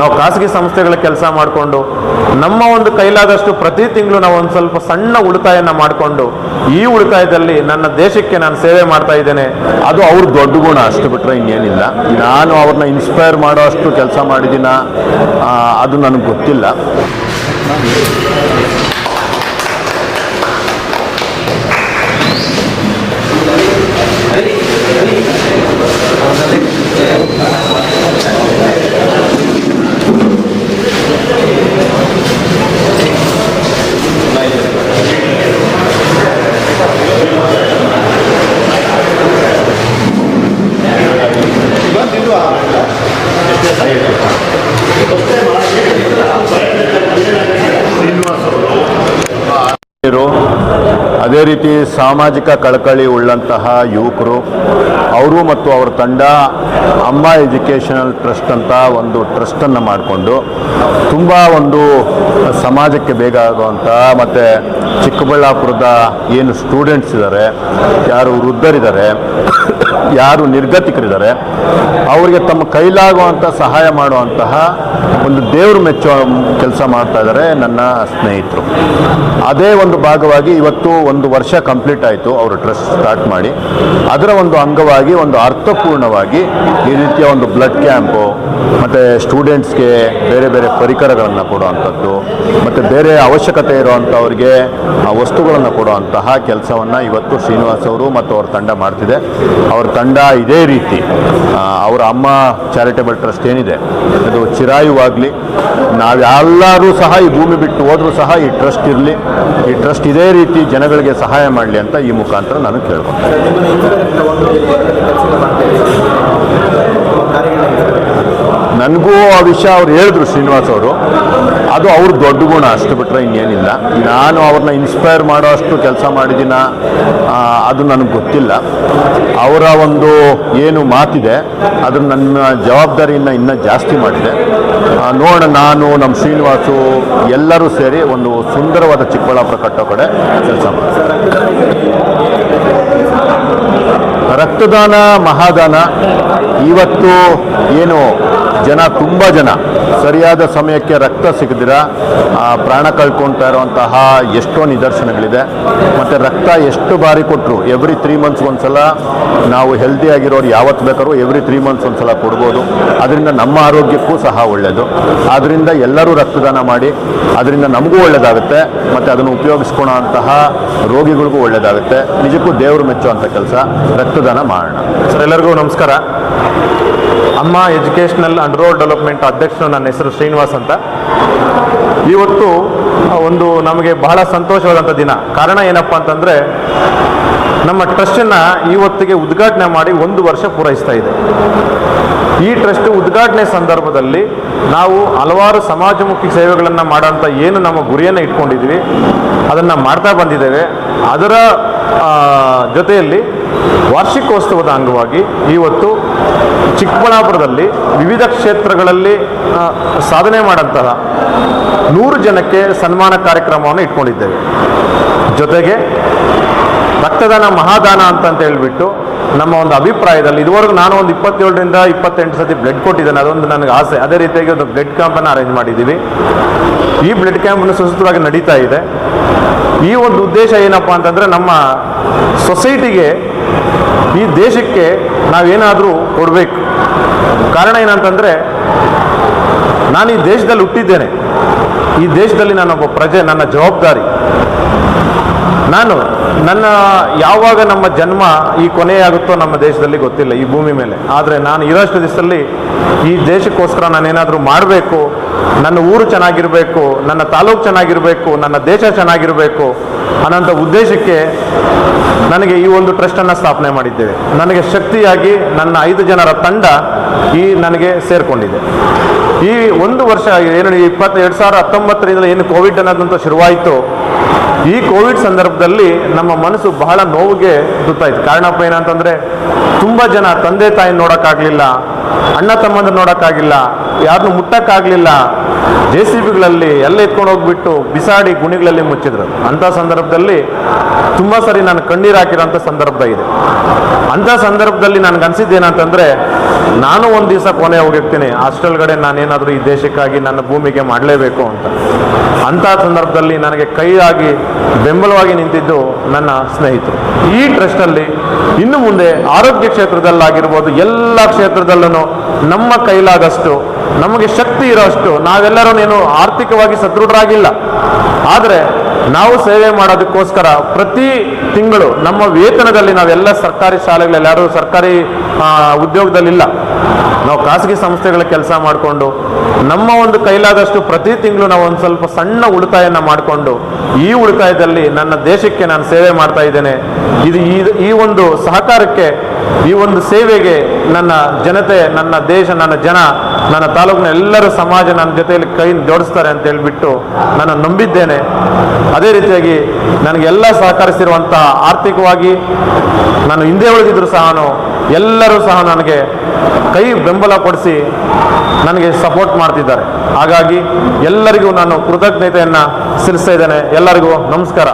ನಾವು ಖಾಸಗಿ ಸಂಸ್ಥೆಗಳ ಕೆಲಸ ಮಾಡಿಕೊಂಡು, ನಮ್ಮ ಒಂದು ಕೈಲಾದಷ್ಟು ಪ್ರತಿ ತಿಂಗಳು ನಾವು ಒಂದು ಸ್ವಲ್ಪ ಸಣ್ಣ ಉಳಿತಾಯನ ಮಾಡಿಕೊಂಡು, ಈ ಉಳಿತಾಯದಲ್ಲಿ ನನ್ನ ದೇಶಕ್ಕೆ ನಾನು ಸೇವೆ ಮಾಡ್ತಾ ಇದ್ದೇನೆ. ಅದು ಅವ್ರ ದೊಡ್ಡ ಗುಣ ಅಷ್ಟು ಬಿಟ್ಟರೆ ಇನ್ನೇನಿಲ್ಲ. ನಾನು ಅವ್ರನ್ನ ಇನ್ಸ್ಪೈರ್ ಮಾಡೋ ಅಷ್ಟು ಕೆಲಸ ಮಾಡಿದ್ದೀನ? ಅದು ನನಗೆ ಗೊತ್ತಿಲ್ಲ. ಅದೇ ರೀತಿ ಸಾಮಾಜಿಕ ಕಳಕಳಿ ಉಳ್ಳಂತಹ ಯುವಕರು, ಅವರು ಮತ್ತು ಅವರ ತಂಡ ಅಮ್ಮ ಎಜುಕೇಷನಲ್ ಟ್ರಸ್ಟ್ ಅಂತ ಒಂದು ಟ್ರಸ್ಟನ್ನು ಮಾಡಿಕೊಂಡು ತುಂಬ ಒಂದು ಸಮಾಜಕ್ಕೆ ಬೇಗ ಆಗುವಂಥ ಮತ್ತು ಚಿಕ್ಕಬಳ್ಳಾಪುರದ ಏನು ಸ್ಟೂಡೆಂಟ್ಸ್ ಇದ್ದಾರೆ ಯಾರು ವೃದ್ಧರಿದ್ದಾರೆ ಯಾರು ನಿರ್ಗತಿಕರಿದ್ದಾರೆ ಅವರಿಗೆ ತಮ್ಮ ಕೈಲಾಗುವಂಥ ಸಹಾಯ ಮಾಡುವಂತಹ ಒಂದು ದೇವರು ಮೆಚ್ಚುವ ಕೆಲಸ ಮಾಡ್ತಾ ಇದ್ದಾರೆ ನನ್ನ ಸ್ನೇಹಿತರು. ಅದೇ ಒಂದು ಭಾಗವಾಗಿ ಇವತ್ತು ಒಂದು ವರ್ಷ ಕಂಪ್ಲೀಟ್ ಆಯಿತು, ಅವರು ಟ್ರಸ್ಟ್ ಸ್ಟಾರ್ಟ್ ಮಾಡಿ. ಅದರ ಒಂದು ಅಂಗವಾಗಿ, ಒಂದು ಅರ್ಥಪೂರ್ಣವಾಗಿ ಈ ರೀತಿಯ ಒಂದು ಬ್ಲಡ್ ಕ್ಯಾಂಪು ಮತ್ತು ಸ್ಟೂಡೆಂಟ್ಸ್ಗೆ ಬೇರೆ ಬೇರೆ ಪರಿಕರಗಳನ್ನು ಕೊಡುವಂಥದ್ದು, ಮತ್ತು ಬೇರೆ ಅವಶ್ಯಕತೆ ಇರುವಂಥವ್ರಿಗೆ ವಸ್ತುಗಳನ್ನು ಕೊಡುವಂತಹ ಕೆಲಸವನ್ನು ಇವತ್ತು ಶ್ರೀನಿವಾಸ್ ಅವರು ಮತ್ತು ಅವ್ರ ತಂಡ ಮಾಡ್ತಿದೆ. ಅವ್ರ ತಂಡ ಇದೇ ರೀತಿ ಅವರ ಅಮ್ಮ ಚಾರಿಟೇಬಲ್ ಟ್ರಸ್ಟ್ ಏನಿದೆ, ಅದು ಚಿರಾಯುವಾಗಲಿ ನಾವೆಲ್ಲರೂ ಸಹ ಈ ಭೂಮಿ ಬಿಟ್ಟು ಹೋದರೂ ಸಹ ಈ ಟ್ರಸ್ಟ್ ಇರಲಿ. ಈ ಟ್ರಸ್ಟ್ ಇದೇ ರೀತಿ ಜನಗಳಿಗೆ ಸಹಾಯ ಮಾಡಲಿ ಅಂತ ಈ ಮುಖಾಂತರ ನಾನು ಕೇಳ್ಕೊತೀನಿ ನನಗೂ ಆ ವಿಷಯ ಅವ್ರು ಹೇಳಿದ್ರು ಶ್ರೀನಿವಾಸ್ ಅವರು. ಅದು ಅವ್ರ ದೊಡ್ಡ ಗುಣ, ಅಷ್ಟು ಬಿಟ್ಟರೆ ಇನ್ನೇನಿಲ್ಲ. ನಾನು ಅವ್ರನ್ನ ಇನ್ಸ್ಪೈರ್ ಮಾಡೋ ಅಷ್ಟು ಕೆಲಸ ಮಾಡಿದ್ದೀನ ಅದು ನನಗೆ ಗೊತ್ತಿಲ್ಲ. ಅವರ ಒಂದು ಏನು ಮಾತಿದೆ ಅದು ನನ್ನ ಜವಾಬ್ದಾರಿಯನ್ನು ಇನ್ನೂ ಜಾಸ್ತಿ ಮಾಡಿದೆ. ನೋಡೋಣ ನಾನು ನಮ್ಮ ಶ್ರೀನಿವಾಸು ಎಲ್ಲರೂ ಸೇರಿ ಒಂದು ಸುಂದರವಾದ ಚಿಕ್ಕಬಳ್ಳಾಪುರ ಕಟ್ಟೋ ಕಡೆ ಕೆಲಸ ಮಾಡ್ತೀವಿ. ರಕ್ತದಾನ, ಮಹಾದಾನ, ಇವತ್ತು ಏನು ಜನ, ತುಂಬ ಜನ ಸರಿಯಾದ ಸಮಯಕ್ಕೆ ರಕ್ತ ಸಿಗದಿರ ಪ್ರಾಣ ಕಳ್ಕೊಳ್ತಾ ಇರುವಂತಹ ಎಷ್ಟೋ ನಿದರ್ಶನಗಳಿದೆ. ಮತ್ತು ರಕ್ತ ಎಷ್ಟು ಬಾರಿ ಕೊಟ್ಟರು ಎವ್ರಿ ತ್ರೀ ಮಂತ್ಸ್ ಒಂದ್ಸಲ ನಾವು ಹೆಲ್ದಿ ಆಗಿರೋರು ಯಾವತ್ತು ಬೇಕಾದ್ರೂ ಎವ್ರಿ ತ್ರೀ ಮಂತ್ಸ್ ಒಂದ್ಸಲ ಕೊಡ್ಬೋದು. ಅದರಿಂದ ನಮ್ಮ ಆರೋಗ್ಯಕ್ಕೂ ಸಹ ಒಳ್ಳೆಯದು ಆದ್ದರಿಂದ ಎಲ್ಲರೂ ರಕ್ತದಾನ ಮಾಡಿ ಅದರಿಂದ ನಮಗೂ ಒಳ್ಳೆಯದಾಗುತ್ತೆ ಮತ್ತು ಅದನ್ನು ಉಪಯೋಗಿಸ್ಕೊಳ್ಳೋ ಅಂತಹ ರೋಗಿಗಳಿಗೂ ಒಳ್ಳೆಯದಾಗುತ್ತೆ ನಿಜಕ್ಕೂ ದೇವರು ಮೆಚ್ಚುವಂಥ ಕೆಲಸ. ರಕ್ತದಾನ ಮಾಡೋಣ ಸರ್, ಎಲ್ಲರಿಗೂ ನಮಸ್ಕಾರ. ಅಮ್ಮ ಎಜುಕೇಷನಲ್ ಅಂಡ್ ರೂರಲ್ ಡೆವಲಪ್ಮೆಂಟ್ ಅಧ್ಯಕ್ಷರು ನನ್ನ ಹೆಸರು ಶ್ರೀನಿವಾಸ್ ಅಂತ. ಇವತ್ತು ಒಂದು ನಮಗೆ ಬಹಳ ಸಂತೋಷವಾದಂಥ ದಿನ. ಕಾರಣ ಏನಪ್ಪ ಅಂತಂದರೆ, ನಮ್ಮ ಟ್ರಸ್ಟನ್ನು ಇವತ್ತಿಗೆ ಉದ್ಘಾಟನೆ ಮಾಡಿ ಒಂದು ವರ್ಷ ಪೂರೈಸ್ತಾ ಇದೆ. ಈ ಟ್ರಸ್ಟ್ ಉದ್ಘಾಟನೆ ಸಂದರ್ಭದಲ್ಲಿ ನಾವು ಹಲವಾರು ಸಮಾಜಮುಖಿ ಸೇವೆಗಳನ್ನು ಮಾಡೋಂಥ ಏನು ನಮ್ಮ ಗುರಿಯನ್ನು ಇಟ್ಕೊಂಡಿದ್ವಿ. ಅದನ್ನು ಮಾಡ್ತಾ ಬಂದಿದ್ದೇವೆ. ಅದರ ಜೊತೆಯಲ್ಲಿ ವಾರ್ಷಿಕೋತ್ಸವದ ಅಂಗವಾಗಿ ಇವತ್ತು ಚಿಕ್ಕಬಳ್ಳಾಪುರದಲ್ಲಿ ವಿವಿಧ ಕ್ಷೇತ್ರಗಳಲ್ಲಿ ಸಾಧನೆ ಮಾಡಂತಹ ನೂರು ಜನಕ್ಕೆ ಸನ್ಮಾನ ಕಾರ್ಯಕ್ರಮವನ್ನು ಇಟ್ಕೊಂಡಿದ್ದೇವೆ. ಜೊತೆಗೆ ರಕ್ತದಾನ ಮಹಾದಾನ ಅಂತಂತ ಹೇಳ್ಬಿಟ್ಟು ನಮ್ಮ ಒಂದು ಅಭಿಪ್ರಾಯದಲ್ಲಿ ಇದುವರೆಗೂ ನಾನು ಒಂದು ಇಪ್ಪತ್ತೇಳರಿಂದ ಇಪ್ಪತ್ತೆಂಟು ಸತಿ ಬ್ಲಡ್ ಕೊಟ್ಟಿದ್ದೇನೆ. ಅದೊಂದು ನನಗೆ ಆಸೆ. ಅದೇ ರೀತಿಯಾಗಿ ಒಂದು ಬ್ಲಡ್ ಕ್ಯಾಂಪನ್ನು ಅರೇಂಜ್ ಮಾಡಿದ್ದೀವಿ. ಈ ಬ್ಲಡ್ ಕ್ಯಾಂಪನ್ನು ಸುಸೂತ್ರವಾಗಿ ನಡೀತಾ ಇದೆ. ಈ ಒಂದು ಉದ್ದೇಶ ಏನಪ್ಪ ಅಂತಂದರೆ ನಮ್ಮ ಸೊಸೈಟಿಗೆ ಈ ದೇಶಕ್ಕೆ ನಾವೇನಾದರೂ ಕೊಡಬೇಕು. ಕಾರಣ ಏನಂತಂದರೆ, ನಾನು ಈ ದೇಶದಲ್ಲಿ ಹುಟ್ಟಿದ್ದೇನೆ. ಈ ದೇಶದಲ್ಲಿ ನಾನೊಬ್ಬ ಪ್ರಜೆ, ನನ್ನ ಜವಾಬ್ದಾರಿ. ನಾನು, ನನ್ನ ಯಾವಾಗ ನಮ್ಮ ಜನ್ಮ ಈ ಕೊನೆಯಾಗುತ್ತೋ ನಮ್ಮ ದೇಶದಲ್ಲಿ ಗೊತ್ತಿಲ್ಲ ಈ ಭೂಮಿ ಮೇಲೆ. ಆದರೆ ನಾನು ಇರೋಷ್ಟು ದಿವಸದಲ್ಲಿ ಈ ದೇಶಕ್ಕೋಸ್ಕರ ನಾನೇನಾದರೂ ಮಾಡಬೇಕು, ನನ್ನ ಊರು ಚೆನ್ನಾಗಿರಬೇಕು, ನನ್ನ ತಾಲೂಕು ಚೆನ್ನಾಗಿರಬೇಕು, ನನ್ನ ದೇಶ ಚೆನ್ನಾಗಿರಬೇಕು ಅನ್ನೋಂಥ ಉದ್ದೇಶಕ್ಕೆ ನನಗೆ ಈ ಒಂದು ಟ್ರಸ್ಟನ್ನು ಸ್ಥಾಪನೆ ಮಾಡಿದ್ದೇವೆ. ನನಗೆ ಶಕ್ತಿಯಾಗಿ ನನ್ನ ಐದು ಜನರ ತಂಡ ಈ ನನಗೆ ಸೇರಿಕೊಂಡಿದೆ. ಈ ಒಂದು ವರ್ಷ, ಏನು ಇಪ್ಪತ್ತು ಎರಡು ಸಾವಿರದ ಹತ್ತೊಂಬತ್ತರಿಂದ ಏನು ಕೋವಿಡ್ ಅನ್ನೋದಂತ ಶುರುವಾಯಿತು ಈ ಕೋವಿಡ್ ಸಂದರ್ಭದಲ್ಲಿ ನಮ್ಮ ಮನಸ್ಸು ಬಹಳ ನೋವಿಗೆ ತುತ್ತಾಯ್ತು. ಕಾರಣಪ್ಪ ಏನಂತಂದ್ರೆ, ತುಂಬಾ ಜನ ತಂದೆ ತಾಯಿ ನೋಡೋಕ್ಕಾಗಲಿಲ್ಲ, ಅಣ್ಣ ತಮ್ಮಂದ್ರೆ ನೋಡೋಕ್ಕಾಗಿಲ್ಲ ಯಾರನ್ನು ಮುಟ್ಟಕ್ಕಾಗಲಿಲ್ಲ. ಜೆ ಸಿ ಬಿಗಳಲ್ಲಿ ಎಲ್ಲ ಎತ್ಕೊಂಡು ಹೋಗ್ಬಿಟ್ಟು ಬಿಸಾಡಿ ಗುಣಿಗಳಲ್ಲಿ ಮುಚ್ಚಿದ್ರು. ಅಂಥ ಸಂದರ್ಭದಲ್ಲಿ ತುಂಬ ಸರಿ ನಾನು ಕಣ್ಣೀರು ಹಾಕಿರೋಂಥ ಸಂದರ್ಭ ಇದೆ. ಅಂಥ ಸಂದರ್ಭದಲ್ಲಿ ನನಗೆ ಅನ್ಸಿದ್ದೇನಂತಂದ್ರೆ ನಾನು ಒಂದು ದಿವಸ ಕೊನೆ ಹೋಗಿರ್ತೀನಿ. ಹಾಸ್ಟೆಲ್ಗಡೆ ನಾನೇನಾದರೂ ಈ ದೇಶಕ್ಕಾಗಿ ನನ್ನ ಭೂಮಿಗೆ ಮಾಡಲೇಬೇಕು ಅಂತ. ಅಂಥ ಸಂದರ್ಭದಲ್ಲಿ ನನಗೆ ಕೈಯಾಗಿ ಬೆಂಬಲವಾಗಿ ನಿಂತಿದ್ದು ನನ್ನ ಸ್ನೇಹಿತರು. ಈ ಟ್ರಸ್ಟಲ್ಲಿ ಇನ್ನು ಮುಂದೆ ಆರೋಗ್ಯ ಕ್ಷೇತ್ರದಲ್ಲಾಗಿರ್ಬೋದು, ಎಲ್ಲ ಕ್ಷೇತ್ರದಲ್ಲೂ ನಮ್ಮ ಕೈಲಾದಷ್ಟು, ನಮಗೆ ಶಕ್ತಿ ಇರೋಷ್ಟು ನಾವೆಲ್ಲರೂ ಏನು ಆರ್ಥಿಕವಾಗಿ ಸದೃಢರಾಗಿಲ್ಲ. ಆದರೆ ನಾವು ಸೇವೆ ಮಾಡೋದಕ್ಕೋಸ್ಕರ ಪ್ರತಿ ತಿಂಗಳು ನಮ್ಮ ವೇತನದಲ್ಲಿ ನಾವೆಲ್ಲ ಸರ್ಕಾರಿ ಶಾಲೆಗಳಲ್ಲಿ, ಯಾರು ಸರ್ಕಾರಿ ಉದ್ಯೋಗದಲ್ಲಿಲ್ಲ. ನಾವು ಖಾಸಗಿ ಸಂಸ್ಥೆಗಳ ಕೆಲಸ ಮಾಡಿಕೊಂಡು, ನಮ್ಮ ಒಂದು ಕೈಲಾದಷ್ಟು ಪ್ರತಿ ತಿಂಗಳು ನಾವು ಒಂದು ಸ್ವಲ್ಪ ಸಣ್ಣ ಉಳಿತಾಯನ ಮಾಡಿಕೊಂಡು, ಈ ಉಳಿತಾಯದಲ್ಲಿ ನನ್ನ ದೇಶಕ್ಕೆ ನಾನು ಸೇವೆ ಮಾಡ್ತಾ ಇದ್ದೇನೆ. ಇದು ಈ ಒಂದು ಸಹಕಾರಕ್ಕೆ, ಈ ಒಂದು ಸೇವೆಗೆ ನನ್ನ ಜನತೆ, ನನ್ನ ದೇಶ, ನನ್ನ ಜನ, ನನ್ನ ತಾಲೂಕಿನ ಎಲ್ಲರೂ ಸಮಾಜ ನನ್ನ ಜೊತೆಯಲ್ಲಿ ಕೈ ಜೋಡಿಸ್ತಾರೆ ಅಂತ ಹೇಳ್ಬಿಟ್ಟು ನಾನು ನಂಬಿದ್ದೇನೆ. ಅದೇ ರೀತಿಯಾಗಿ ನನಗೆಲ್ಲ ಸಹಕರಿಸಿರುವಂತಹ ಆರ್ಥಿಕವಾಗಿ ನಾನು ಹಿಂದೆ ಉಳಿದಿದ್ರು ಸಹ ಎಲ್ಲರೂ ಸಹ ನನಗೆ ಕೈ ಬೆಂಬಲ ಕೊಡಿಸಿ ನನಗೆ ಸಪೋರ್ಟ್ ಮಾಡ್ತಿದ್ದಾರೆ. ಹಾಗಾಗಿ ಎಲ್ಲರಿಗೂ ನಾನು ಕೃತಜ್ಞತೆಯನ್ನು ಸಲ್ಲಿಸ್ತಾ ಇದ್ದೇನೆ. ಎಲ್ಲರಿಗೂ ನಮಸ್ಕಾರ.